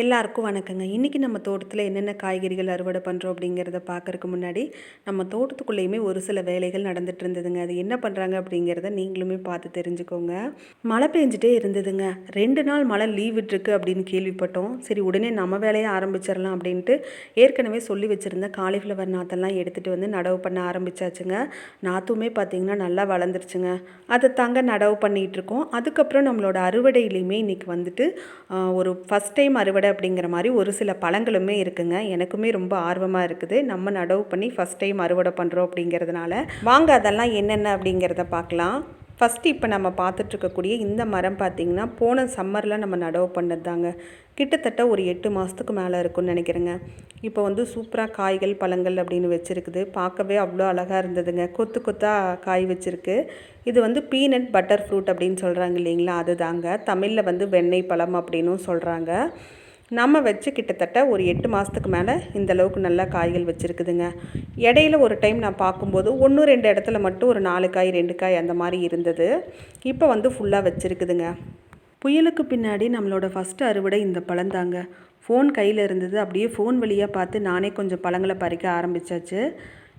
எல்லாருக்கும் வணக்கங்க. இன்றைக்கி நம்ம தோட்டத்தில் என்னென்ன காய்கறிகள் அறுவடை பண்ணுறோம் அப்படிங்கிறத பார்க்கறதுக்கு முன்னாடி நம்ம தோட்டத்துக்குள்ளேயுமே ஒரு சில வேலைகள் நடந்துகிட்டு இருந்ததுங்க. அது என்ன பண்ணுறாங்க அப்படிங்கிறத நீங்களுமே பார்த்து தெரிஞ்சுக்கோங்க. மழை பெஞ்சிட்டே இருந்ததுங்க. ரெண்டு நாள் மழை லீவ் விட்டுருக்கு அப்படின்னு கேள்விப்பட்டோம். சரி உடனே நம்ம வேலையை ஆரம்பிச்சிடலாம் அப்படின்ட்டு ஏற்கனவே சொல்லி வச்சுருந்த காலிஃப்ளவர் நாத்தெல்லாம் எடுத்துகிட்டு வந்து நடவு பண்ண ஆரம்பிச்சாச்சுங்க. நாற்றுமே பார்த்திங்கன்னா நல்லா வளர்ந்துருச்சுங்க. அதை தாங்க நடவு பண்ணிகிட்ருக்கோம் அதுக்கப்புறம் நம்மளோட அறுவடையிலையுமே இன்றைக்கி வந்துட்டு ஒரு ஃபஸ்ட் டைம் அறுவடை அப்படிங்கிற மாதிரி ஒரு சில பழங்களுமே இருக்குங்க. எனக்குமே ரொம்ப ஆர்வமாக இருக்குது. நம்ம நடவு பண்ணி ஃபஸ்ட் டைம் அறுவடை பண்ணுறோம் அப்படிங்கிறதுனால. வாங்க அதெல்லாம் என்னென்ன அப்படிங்கிறத பார்க்கலாம். ஃபஸ்ட்டு இப்போ நம்ம பார்த்துட்ருக்கக்கூடிய இந்த மரம் பார்த்திங்கன்னா போன சம்மரில் நம்ம நடவு பண்ணது தாங்க கிட்டத்தட்ட ஒரு எட்டு மாதத்துக்கு மேலே இருக்கும்னு நினைக்கிறேங்க. இப்போ வந்து சூப்பராக காய்கள் பழங்கள் அப்படின்னு வச்சுருக்குது. பார்க்கவே அவ்வளோ அழகாக இருந்ததுங்க. கொத்து கொத்தாக காய் வச்சுருக்கு. இது வந்து பீனட் பட்டர் ஃப்ரூட் அப்படின்னு சொல்கிறாங்க இல்லைங்களா? அதுதாங்க. தமிழில் வந்து வெண்ணெய் பழம் அப்படின்னும் சொல்கிறாங்க நம்ம வச்சு கிட்டத்தட்ட ஒரு எட்டு மாதத்துக்கு மேலே இந்த அளவுக்கு நல்லா காய்கள் வச்சுருக்குதுங்க. இடையில ஒரு டைம் நான் பார்க்கும்போது ஒன்று ரெண்டு இடத்துல மட்டும் ஒரு நாலு காய் ரெண்டு காய் அந்த மாதிரி இருந்தது. இப்போ வந்து ஃபுல்லாக வச்சுருக்குதுங்க. புயலுக்கு பின்னாடி நம்மளோட ஃபஸ்ட்டு அறுவடை இந்த பழந்தாங்க. ஃபோன் கையில் இருந்தது. அப்படியே ஃபோன் வழியாக பார்த்து நானே கொஞ்சம் பழங்களை பறிக்க ஆரம்பிச்சாச்சு.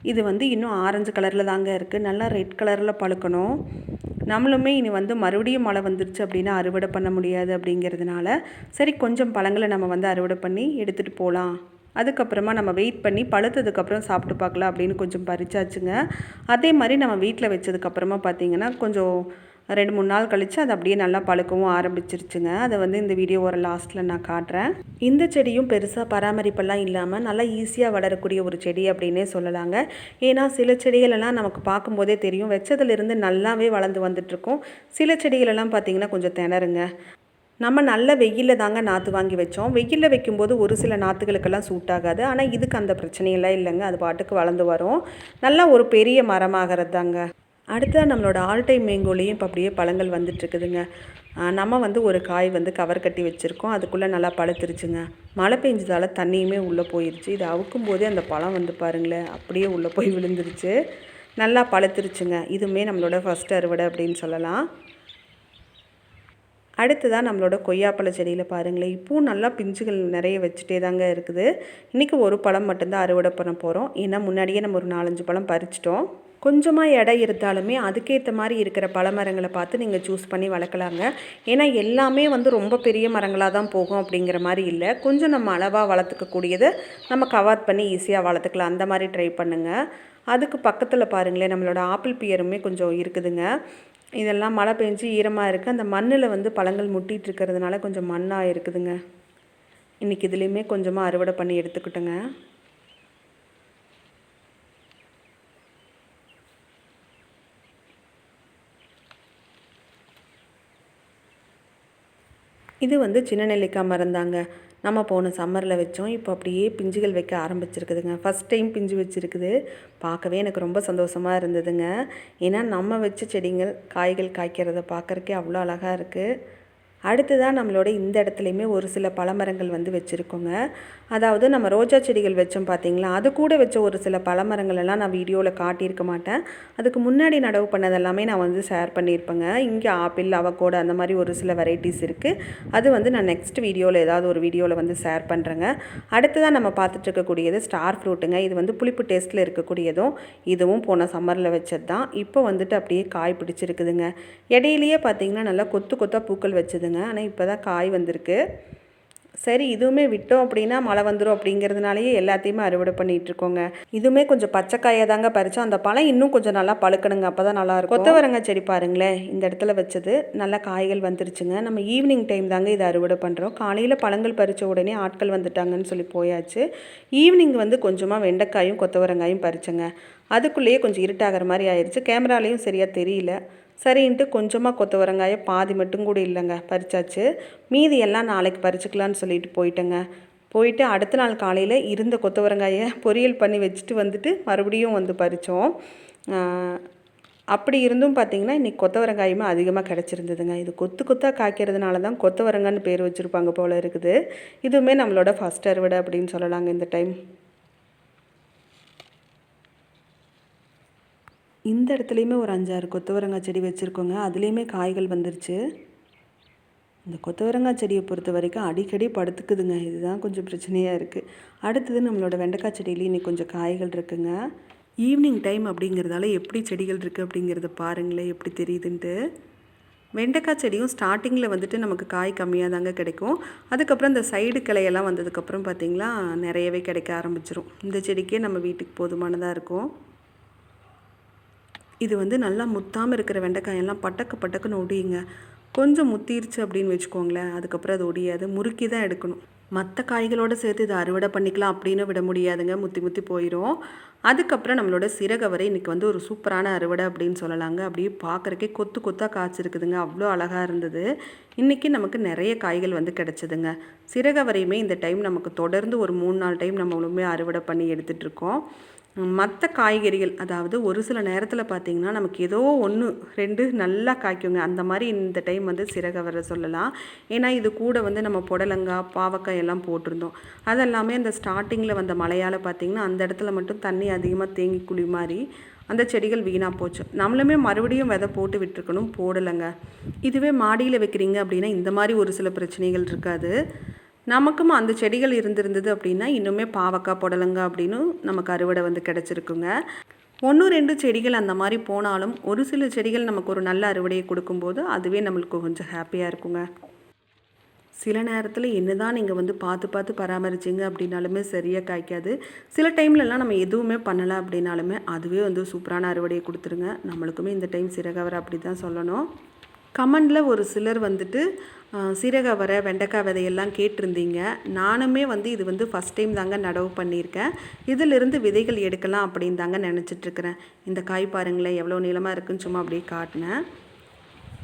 இது வந்து இன்னும் ஆரஞ்சு கலரில் தாங்க இருக்குது நல்லா ரெட் கலரில் பழுக்கணும். நம்மளுமே இனி வந்து மறுபடியும் மழை வந்துருச்சு அப்படின்னா அறுவடை பண்ண முடியாது அப்படிங்கிறதுனால சரி கொஞ்சம் பழங்களை நம்ம வந்து அறுவடை பண்ணி எடுத்துகிட்டு போகலாம் அதுக்கப்புறமா நம்ம வெயிட் பண்ணி பழுத்ததுக்கப்புறம் சாப்பிட்டு பார்க்கலாம் அப்படின்னு கொஞ்சம் பறிச்சாச்சுங்க. அதே மாதிரி நம்ம வீட்டில் வச்சதுக்கப்புறமா பார்த்திங்கன்னா கொஞ்சம் ரெண்டு மூணு நாள் கழித்து அது அப்படியே நல்லா பழுக்கவும் ஆரம்பிச்சிருச்சுங்க. அதை வந்து இந்த வீடியோ ஒரு லாஸ்ட்டில் நான் காட்டுறேன். இந்த செடியும் பெருசாக பராமரிப்பெல்லாம் இல்லாமல் நல்லா ஈஸியாக வளரக்கூடிய ஒரு செடி அப்படின்னே சொல்லலாங்க. ஏன்னா சில செடிகளெல்லாம் நமக்கு பார்க்கும்போதே தெரியும். வச்சதுலேருந்து நல்லாவே வளர்ந்து வந்துட்டுருக்கும். சில செடிகளெல்லாம் பார்த்திங்கன்னா கொஞ்சம் திணறுங்க. நம்ம நல்ல வெயிலில் தாங்க நாற்று வாங்கி வச்சோம். வெயிலில் வைக்கும்போது ஒரு சில நாற்றுகளுக்கெல்லாம் சூட் ஆகாது. ஆனால் இதுக்கு அந்த பிரச்சனையெல்லாம் இல்லைங்க. அது பாட்டுக்கு வளர்ந்து வரும். நல்லா ஒரு பெரிய மரமாகிறது தாங்க அடுத்ததாக நம்மளோட ஆல் டைம் மேங்கோலையும் இப்போ அப்படியே பழங்கள் வந்துட்டுருக்குதுங்க. நம்ம வந்து ஒரு காய் வந்து கவர் கட்டி வச்சுருக்கோம். அதுக்குள்ளே நல்லா பழுத்துருச்சுங்க. மழை பெஞ்சதால் தண்ணியுமே உள்ளே போயிருச்சு. இது அவுக்கும் போதே அந்த பழம் வந்து பாருங்களேன் அப்படியே உள்ளே போய் விழுந்துருச்சு. நல்லா பழுத்துருச்சுங்க. இதுவுமே நம்மளோட ஃபஸ்ட் அறுவடை அப்படின்னு சொல்லலாம். அடுத்ததாக நம்மளோட கொய்யாப்பழ செடியில் பாருங்களேன். இப்போவும் நல்லா பிஞ்சுகள் நிறைய வச்சுட்டே தாங்க இருக்குது. இன்றைக்கி ஒரு பழம் மட்டும்தான் அறுவடை பண்ண போகிறோம் ஏன்னா முன்னாடியே நம்ம ஒரு நாலஞ்சு பழம் பறிச்சிட்டோம். கொஞ்சமாக இடம் இருந்தாலுமே அதுக்கேற்ற மாதிரி இருக்கிற பழமரங்களை பார்த்து நீங்கள் சூஸ் பண்ணி வளர்க்கலாங்க. ஏன்னா எல்லாமே வந்து ரொம்ப பெரிய மரங்களாக தான் போகும் அப்படிங்கிற மாதிரி இல்லை. கொஞ்சம் நம்ம அளவாக வளர்த்துக்கக்கூடியதை நம்ம கவர் பண்ணி ஈஸியாக வளர்த்துக்கலாம். அந்த மாதிரி ட்ரை பண்ணுங்கள் அதுக்கு பக்கத்தில் பாருங்களேன் நம்மளோட ஆப்பிள் பியருமே கொஞ்சம் இருக்குதுங்க. இதெல்லாம் மழை பெஞ்சு ஈரமாக இருக்குது அந்த மண்ணில் வந்து பழங்கள் முட்டிகிட்டு இருக்கிறதுனால கொஞ்சம் மண்ணாக இருக்குதுங்க. இன்றைக்கி இதுலேயுமே கொஞ்சமாக அறுவடை பண்ணி எடுத்துக்கிட்டோங்க. இது வந்து சின்ன நெல்லிக்காய் மருந்தாங்க. நம்ம போன சம்மரில் வச்சோம். இப்போ அப்படியே பிஞ்சுகள் வைக்க ஆரம்பிச்சிருக்குதுங்க. ஃபஸ்ட் டைம் பிஞ்சு வச்சுருக்குது. பார்க்கவே எனக்கு ரொம்ப சந்தோஷமாக இருந்ததுங்க. ஏன்னா நம்ம வச்ச செடிகள் காய்கள் காய்க்கிறத பார்க்குறக்கே அவ்வளோ அழகாக இருக்குது அடுத்ததாக நம்மளோட இந்த இடத்துலையுமே ஒரு சில பழமரங்கள் வந்து வச்சுருக்கோங்க. அதாவது நம்ம ரோஜா செடிகள் வச்சோம் பார்த்தீங்களா அது கூட வச்ச ஒரு சில பழமரங்கள் எல்லாம் நான் வீடியோவில் காட்டியிருக்க மாட்டேன். அதுக்கு முன்னாடி நடவு பண்ணதெல்லாமே நான் வந்து ஷேர் பண்ணியிருப்பேங்க. இங்கே ஆப்பிள் அவக்கோடு அந்த மாதிரி ஒரு சில வெரைட்டிஸ் இருக்குது அது வந்து நான் நெக்ஸ்ட் வீடியோவில் ஏதாவது ஒரு வீடியோவில் வந்து ஷேர் பண்ணுறேங்க அடுத்ததாக நம்ம பார்த்துட்டு இருக்கக்கூடியது ஸ்டார் ஃப்ரூட்டுங்க இது வந்து புளிப்பு டேஸ்ட்டில் இருக்கக்கூடியதும் இதுவும் போன சம்மரில் வச்சது தான் இப்போ வந்துட்டு அப்படியே காய் பிடிச்சிருக்குதுங்க. இடையிலேயே பார்த்தீங்கன்னா நல்லா கொத்து கொத்தாக பூக்கள் இருந்ததுங்க ஆனால் இப்போ தான் காய் வந்திருக்கு. சரி இதுவுமே விட்டோம் அப்படின்னா மழை வந்துடும் அப்படிங்கிறதுனாலயே எல்லாத்தையுமே அறுவடை பண்ணிட்டு இருக்கோங்க. இதுவுமே கொஞ்சம் பச்சைக்காயை தாங்க பறித்தோம் அந்த பழம் இன்னும் கொஞ்சம் நல்லா பழுக்கணுங்க. அப்போ தான் நல்லாயிருக்கும் கொத்தவரங்க செடி பாருங்களேன். இந்த இடத்துல வச்சது நல்லா காய்கள் வந்துருச்சுங்க. நம்ம ஈவினிங் டைம் தாங்க இதை அறுவடை பண்ணுறோம் காலையில் பழங்கள் பறித்த உடனே ஆட்கள் வந்துட்டாங்கன்னு சொல்லி போயாச்சு. ஈவினிங் வந்து கொஞ்சமாக வெண்டைக்காயும் கொத்தவரங்காயும் பறிச்சேங்க. அதுக்குள்ளேயே கொஞ்சம் இருட்டாகிற மாதிரி ஆயிடுச்சு கேமராலேயும் சரியாக தெரியல. சரின்ட்டு கொஞ்சமாக கொத்தவரங்காயை பாதி மட்டும் கூட இல்லைங்க பறிச்சாச்சு. மீதி எல்லாம் நாளைக்கு பறிச்சுக்கலான்னு சொல்லிட்டு போயிட்டேங்க. போயிட்டு அடுத்த நாள் காலையில் இருந்த கொத்தவரங்காயை பொரியல் பண்ணி வச்சுட்டு வந்துட்டு மறுபடியும் வந்து பறித்தோம் அப்படி இருந்தும் பார்த்தீங்கன்னா இன்றைக்கி கொத்தவரங்காயுமே அதிகமாக கிடச்சிருந்ததுங்க. இது கொத்து கொத்தாக காய்க்கிறதுனால தான் கொத்தவரங்கான்னு பேர் வச்சுருப்பாங்க போல் இருக்குது. இதுவுமே நம்மளோட ஃபஸ்ட் அறுவடை அப்படின்னு சொல்லலாங்க இந்த டைம் இந்த இடத்துலையுமே ஒரு அஞ்சாறு கொத்தவரங்காய் செடி வச்சுருக்கோங்க. அதுலேயுமே காய்கள் வந்துருச்சு. இந்த கொத்தவரங்காய் செடியை பொறுத்த வரைக்கும் அடிக்கடி படுத்துக்குதுங்க. இதுதான் கொஞ்சம் பிரச்சனையாக இருக்குது அடுத்தது நம்மளோட வெண்டைக்காய் செடியிலையும் இன்னைக்கு கொஞ்சம் காய்கள் இருக்குங்க. ஈவினிங் டைம் அப்படிங்கிறதால எப்படி செடிகள் இருக்குது அப்படிங்கிறத பாருங்களேன். எப்படி தெரியுதுன்ட்டு. வெண்டைக்காய் செடியும் ஸ்டார்டிங்கில் வந்துட்டு நமக்கு காய் கம்மியாக தாங்க கிடைக்கும். அதுக்கப்புறம் இந்த சைடு கிளையெல்லாம் வந்ததுக்கப்புறம் பார்த்திங்களா நிறையவே கிடைக்க ஆரம்பிச்சிரும். இந்த செடிக்கே நம்ம வீட்டுக்கு போதுமானதாக இருக்கும். இது வந்து நல்லா முத்தாமல் இருக்கிற வெண்டைக்காயெல்லாம் பட்டக்கு பட்டக்குன்னு ஒடியுங்க. கொஞ்சம் முத்திருச்சு அப்படின்னு வச்சுக்கோங்களேன். அதுக்கப்புறம் அது ஒடியாது. முறுக்கி தான் எடுக்கணும். மற்ற காய்களோடு சேர்த்து இதை அறுவடை பண்ணிக்கலாம் அப்படின்னு விட முடியாதுங்க. முத்தி முத்தி போயிடும் அதுக்கப்புறம் நம்மளோட சிறகவரை இன்றைக்கி வந்து ஒரு சூப்பரான அறுவடை அப்படின்னு சொல்லலாங்க. அப்படியே பார்க்குறக்கே கொத்து கொத்தாக காய்ச்சிருக்குதுங்க. அவ்வளோ அழகாக இருந்தது. இன்றைக்கி நமக்கு நிறைய காய்கள் வந்து கிடச்சிதுங்க. சிறகவரையுமே இந்த டைம் நமக்கு தொடர்ந்து ஒரு மூணு நாலு டைம் நம்மளுமே அறுவடை பண்ணி எடுத்துகிட்ருக்கோம் மற்ற காய்கறிகள் அதாவது ஒரு சில நேரத்தில் பார்த்திங்கன்னா நமக்கு ஏதோ ஒன்று ரெண்டு நல்லா காய்க்குங்க. அந்த மாதிரி இந்த டைம் வந்து சிறகவரை சொல்லலாம். ஏன்னா இது கூட வந்து நம்ம புடலங்காய் பாவக்காய் எல்லாம் போட்டிருந்தோம். அதெல்லாமே அந்த ஸ்டார்டிங்கில் வந்த மழையால் பார்த்திங்கன்னா அந்த இடத்துல மட்டும் தண்ணி அதிகமாக தேங்கி குழி மாதிரி அந்த செடிகள் வீணாக போச்சு. நம்மளுமே மறுபடியும் விதை போட்டு விட்டுருக்கணும் போடலைங்க. இதுவே மாடியில் வைக்கிறீங்க அப்படின்னா இந்த மாதிரி ஒரு சில பிரச்சனைகள் இருக்காது. நமக்கும் அந்த செடிகள் இருந்திருந்தது அப்படின்னா இன்னுமே பாவக்காய் புடலங்காய் அப்படின்னு நமக்கு அறுவடை வந்து கிடச்சிருக்குங்க. ஒன்று ரெண்டு செடிகள் அந்த மாதிரி போனாலும் ஒரு சில செடிகள் நமக்கு ஒரு நல்ல அறுவடையை கொடுக்கும்போது அதுவே நம்மளுக்கு கொஞ்சம் ஹாப்பியாக இருக்குங்க. சில நேரத்தில் என்ன தான் நீங்கள் வந்து பார்த்து பார்த்து பராமரிச்சிங்க அப்படின்னாலுமே சரியாக காய்க்காது. சில டைம்லலாம் நம்ம எதுவுமே பண்ணலை அப்படின்னாலுமே அதுவே வந்து சூப்பரான அறுவடையை கொடுத்துருங்க. நம்மளுக்குமே இந்த டைம் சிறகவரை அப்படி தான் சொல்லணும். கமெண்டில் ஒரு சிலர் வந்துட்டு சீரக வர வெண்டைக்காய் விதையெல்லாம் கேட்டிருந்தீங்க. நானுமே வந்து இது வந்து ஃபஸ்ட் டைம் தாங்க நடவு பண்ணியிருக்கேன். இதிலிருந்து விதைகள் எடுக்கலாம் அப்படின்னு தாங்க நினச்சிட்ருக்கிறேன். இந்த காய் பாருங்களேன் எவ்வளோ நீளமாக இருக்குன்னு சும்மா அப்படியே காட்டினேன்.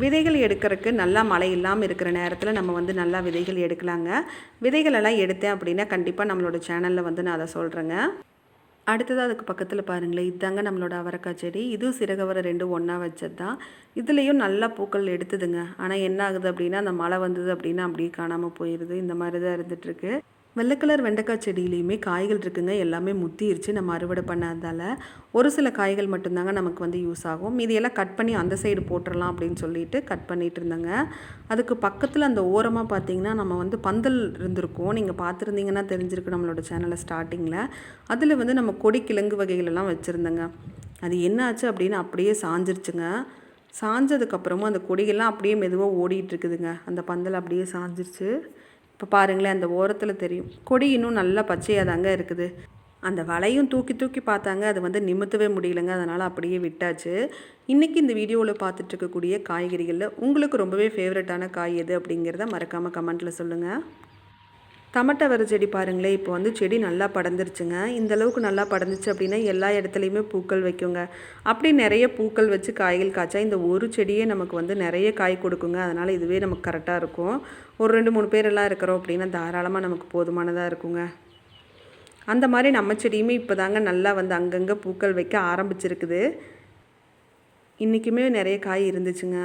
விதைகள் எடுக்கிறதுக்கு நல்லா மழை இல்லாமல் இருக்கிற நேரத்தில் நம்ம வந்து நல்லா விதைகள் எடுக்கலாங்க. விதைகளெல்லாம் எடுத்தேன் அப்படின்னா கண்டிப்பாக நம்மளோட சேனலில் வந்து நான் அதை சொல்கிறேங்க அடுத்ததாக அதுக்கு பக்கத்தில் பாருங்களேன். இதாங்க நம்மளோட அவரைக்காய் செடி. இதுவும் சிறகவரை ரெண்டும் ஒன்றா வச்சது. தான் இதுலேயும் நல்லா பூக்கள் எடுத்துதுங்க. ஆனால் என்ன ஆகுது அப்படின்னா அந்த மழை வந்தது அப்படின்னா அப்படியே காணாமல் போயிடுது இந்த மாதிரி தான் இருந்துகிட்ருக்கு வெள்ளை கலர் வெண்டைக்காய் செடியிலையுமே காய்கள் இருக்குங்க. எல்லாமே முத்திருச்சு. நம்ம அறுவடை பண்ணாதால் ஒரு சில காய்கள் மட்டும்தாங்க நமக்கு வந்து யூஸ் ஆகும். மீதியெல்லாம் கட் பண்ணி அந்த சைடு போட்டுடலாம் அப்படின்னு சொல்லிட்டு கட் பண்ணிகிட்டு இருந்தேங்க. அதுக்கு பக்கத்தில் அந்த ஓரமாக பார்த்தீங்கன்னா நம்ம வந்து பந்தல் இருந்திருக்கோம். நீங்கள் பார்த்துருந்தீங்கன்னா தெரிஞ்சிருக்கு நம்மளோட சேனலில் ஸ்டார்டிங்கில் அதில் வந்து நம்ம கொடி கிழங்கு வகைகளெல்லாம் வச்சுருந்தேங்க. அது என்ன ஆச்சு அப்படின்னு அப்படியே சாஞ்சிருச்சுங்க. சாஞ்சதுக்கப்புறமும் அந்த கொடிகள்லாம் அப்படியே மெதுவாக ஓடிட்டு இருக்குதுங்க. அந்த பந்தல் அப்படியே சாஞ்சிருச்சு. இப்போ பாருங்களேன் அந்த ஓரத்தில் தெரியும். கொடி இன்னும் நல்லா பச்சையாக தாங்க இருக்குது. அந்த வலையும் தூக்கி தூக்கி பார்த்தாங்க. அது வந்து நிமித்தவே முடியலங்க. அதனால் அப்படியே விட்டாச்சு. இன்றைக்கி இந்த வீடியோவில் பார்த்துட்டு இருக்கக்கூடிய காய்கறிகளில் உங்களுக்கு ரொம்பவே ஃபேவரட்டான காய் எது அப்படிங்கிறத மறக்காமல் கமெண்ட்டில் சொல்லுங்கள் தமட்ட வர செடி பாருங்களேன் இப்போ வந்து செடி நல்லா படந்துருச்சுங்க இந்த அளவுக்கு நல்லா படந்துச்சு அப்படின்னா எல்லா இடத்துலையுமே பூக்கள் வைக்குங்க. அப்படி நிறைய பூக்கள் வச்சு காய்கள் காய்ச்சா இந்த ஒரு செடியே நமக்கு வந்து நிறைய காய் கொடுக்குங்க. அதனால் இதுவே நமக்கு கரெக்டாக இருக்கும். ஒரு ரெண்டு மூணு பேரெல்லாம் இருக்கிறோம் அப்படின்னா தாராளமாக நமக்கு போதுமானதாக இருக்குங்க. அந்த மாதிரி நம்ம செடியுமே இப்போ தாங்க நல்லா வந்து அங்கங்கே பூக்கள் வைக்க ஆரம்பிச்சிருக்குது. இன்றைக்குமே நிறைய காய் இருந்துச்சுங்க.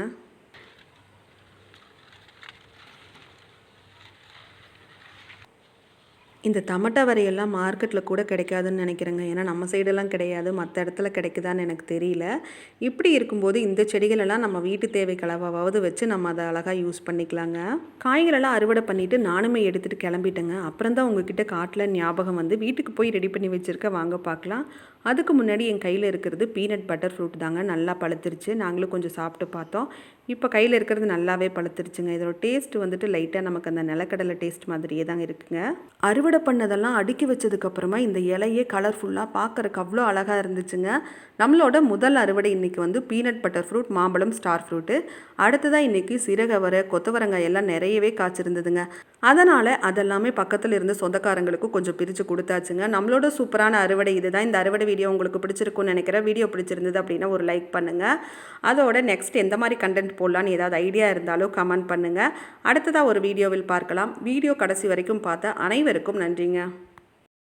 இந்த தமட்டா வரையெல்லாம் மார்க்கெட்டில் கூட கிடைக்காதுன்னு நினைக்கிறேங்க. ஏன்னா நம்ம சைடெல்லாம் கிடையாது. மற்ற இடத்துல கிடைக்குதான்னு எனக்கு தெரியல. இப்படி இருக்கும்போது இந்த செடிகளெல்லாம் நம்ம வீட்டு தேவை கலவாவது வச்சு நம்ம அதை அழகாக யூஸ் பண்ணிக்கலாங்க. காய்களெல்லாம் அறுவடை பண்ணிவிட்டு நானுமே எடுத்துகிட்டு கிளம்பிட்டேங்க. அப்புறம் தான் உங்ககிட்ட காட்டில் ஞாபகம் வந்து வீட்டுக்கு போய் ரெடி பண்ணி வச்சுருக்க வாங்க பார்க்கலாம். அதுக்கு முன்னாடி என் கையில் இருக்கிறது பீனட் பட்டர் ஃப்ரூட் தாங்க. நல்லா பழுத்துருச்சு. நாங்களும் கொஞ்சம் சாப்பிட்டு பார்த்தோம். இப்போ கையில் இருக்கிறது நல்லாவே பழுத்துருச்சுங்க. இதோட டேஸ்ட் வந்துட்டு லைட்டாக நமக்கு அந்த நிலக்கடலை டேஸ்ட் மாதிரியே தான் இருக்குங்க. அறுவடை அறுவடை பண்ணதெல்லாம் அடுக்கி வச்சதுக்கப்புறமா இந்த இலையே கலர்ஃபுல்லாக பார்க்குறக்கு அவ்வளோ அழகாக இருந்துச்சுங்க. நம்மளோட முதல் அறுவடை இன்றைக்கி வந்து பீனட் பட்டர் ஃப்ரூட் மாம்பழம் ஸ்டார் ஃப்ரூட்டு அடுத்ததாக இன்றைக்கி சிறகவரை கொத்தவரங்காய் எல்லாம் நிறையவே காய்ச்சிருந்ததுங்க. அதனால் அதெல்லாமே பக்கத்தில் இருந்து சொந்தக்காரங்களுக்கு கொஞ்சம் பிரித்து கொடுத்தாச்சுங்க. நம்மளோட சூப்பரான அறுவடை இதுதான். இந்த அறுவடை வீடியோ உங்களுக்கு பிடிச்சிருக்கும்னு நினைக்கிறேன். வீடியோ பிடிச்சிருந்தது அப்படின்னா ஒரு லைக் பண்ணுங்கள் அதோட நெக்ஸ்ட் எந்த மாதிரி கண்டென்ட் போடலான்னு ஏதாவது ஐடியா இருந்தாலும் கமெண்ட் பண்ணுங்கள் அடுத்ததாக ஒரு வீடியோவில் பார்க்கலாம். வீடியோ கடைசி வரைக்கும் பார்த்த அனைவருக்கும் நன்றிங்க.